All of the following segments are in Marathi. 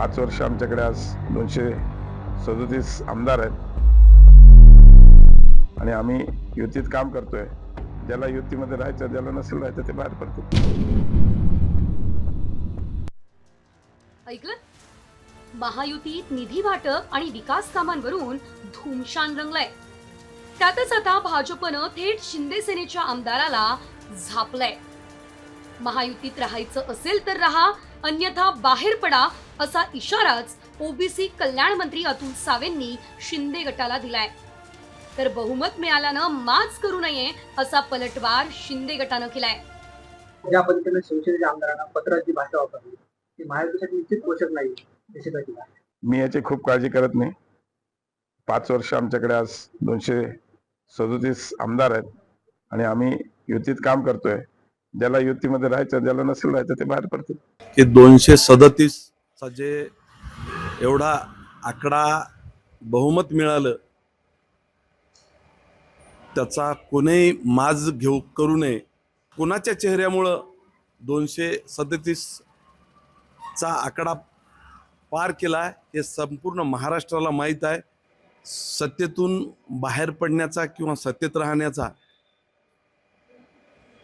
पाच वर्ष आमच्याकडे आज दोनशे सदोतीस आमदार आहेत. आणि आम्ही युतीत काम करतोय. ज्याला युतीमध्ये राहायचं ज्याला नसेल राहायचं ते बाहेर पडतील. ऐकलं? महायुतीत निधी वाटप आणि विकास कामांवरून धूमशान रंगलाय. त्यातच आता भाजपनं थेट शिंदे सेनेच्या आमदाराला झापलंय. महायुतीत राहायचं असेल तर राहा अन्यथा बाहेर पडा असा इशाराच ओबीसी कल्याण मंत्री अतुल सावेंनी शिंदे गटाला दिलाय. तर बहुमत मिळाल्यानं माच करू नये असा पलटवार शिंदे गटानं केलाय. ज्या पद्धतीने शिवसेनेच्या आमदारांना पत्राची भाषा वापरली ती महायुतीसाठी निश्चित पोषक नाही मी याची खूप काळजी करत नाही. पाच वर्ष आमच्याकडे आज दोनशे सदोतीस आमदार आहेत आणि आम्ही युतीत काम करतोय. ज्याला युतीमध्ये राहायचं ज्याला नसेल राहायचं ते बाहेर पडतील. की दोनशे सदतीसचा जे एवढा आकडा बहुमत मिळालं त्याचा कोणीही माज घेऊ करू नये. कोणाच्या चेहऱ्यामुळं दोनशे सदतीसचा आकडा पार केला हे संपूर्ण महाराष्ट्राला माहीत आहे. सत्तेतून बाहेर पडण्याचा किंवा सत्तेत राहण्याचा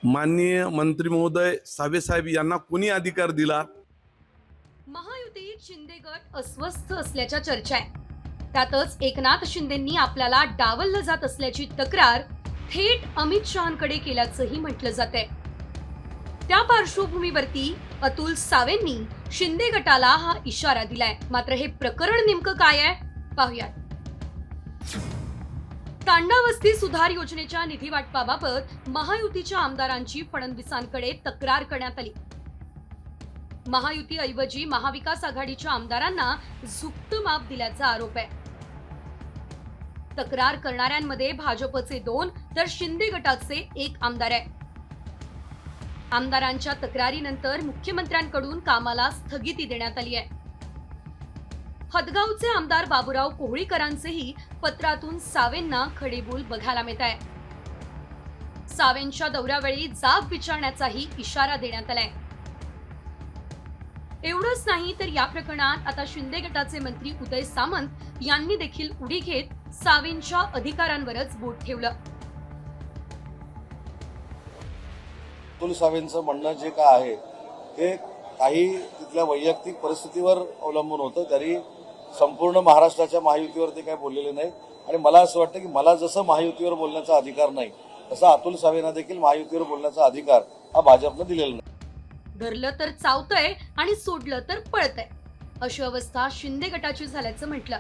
माननीय मंत्री महोदय सावेसाहेब यांना कोणी अधिकार दिला? महायुतीत शिंदे गट अस्वस्थ असल्याच्या चर्चा आहे. त्यातच एकनाथ शिंदेंनी आपल्याला डावललं जात असल्याची तक्रार थेट अमित शहांकडे केल्याचंही म्हटलं जात त्या पार्श्वभूमीवरती अतुल सावेंनी शिंदे गटाला हा इशारा दिलाय. मात्र हे प्रकरण नेमकं काय आहे? पाहूयात. तांडा वस्ती सुधार योजनेच्या निधी वाटपाबाबत महायुतीच्या आमदारांची फडणवीसांकडे तक्रार करण्यात आली. महायुतीऐवजी महाविकास आघाडीच्या आमदारांना झुकतं माप दिल्याचा आरोप आहे. तक्रार करणाऱ्यांमध्ये भाजपचे दोन तर शिंदे गटाचे एक आमदार आहे. आमदारांच्या तक्रारीनंतर मुख्यमंत्र्यांकडून कामाला स्थगिती देण्यात आली आहे. हदगावचे आमदार बाबुराव कोहळीकरांचेही पत्रातून सावेंना खडेबोल बघायला मिळत आहे. सावेंच्या दौऱ्यावेळी जाब विचारण्याचाही इशारा देण्यात आलाय. एवढंच नाही तर या प्रकरणात आता शिंदे गटाचे मंत्री उदय सामंत यांनी देखील उडी घेत सावेंच्या अधिकारांवरच बोट ठेवलं. अतुल सावेंचं म्हणणं जे काय आहे ते काही तिथल्या वैयक्तिक परिस्थितीवर अवलंबून होतं. तरी संपूर्ण महाराष्ट्राच्या महायुतीवर ते काही बोललेले नाही. आणि मला असं वाटतं की मला जसं महायुतीवर बोलण्याचा अधिकार नाही तसा अतुल सावेंना देखील महायुतीवर बोलण्याचा अधिकार हा भाजपनं दिलेला नाही. धरलं तर चावतंय आणि सोडलं तर पळतंय. अशी अवस्था शिंदे गटाची झाल्याचं म्हटलं.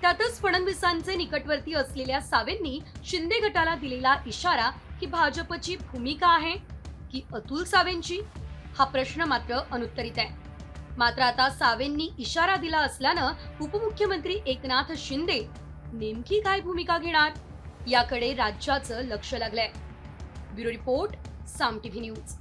त्यातच फडणवीसांचे निकटवर्ती असलेल्या सावेंनी शिंदे गटाला दिलेला इशारा की भाजपची भूमिका आहे की अतुल सावेंची? हा प्रश्न मात्र अनुत्तरित आहे. मात्र आता सावेंनी इशारा दिला असल्यानं उपमुख्यमंत्री एकनाथ शिंदे नेमकी काय भूमिका घेणार? याकडे राज्याचं लक्ष लागलंय. Bureau report Saam TV news.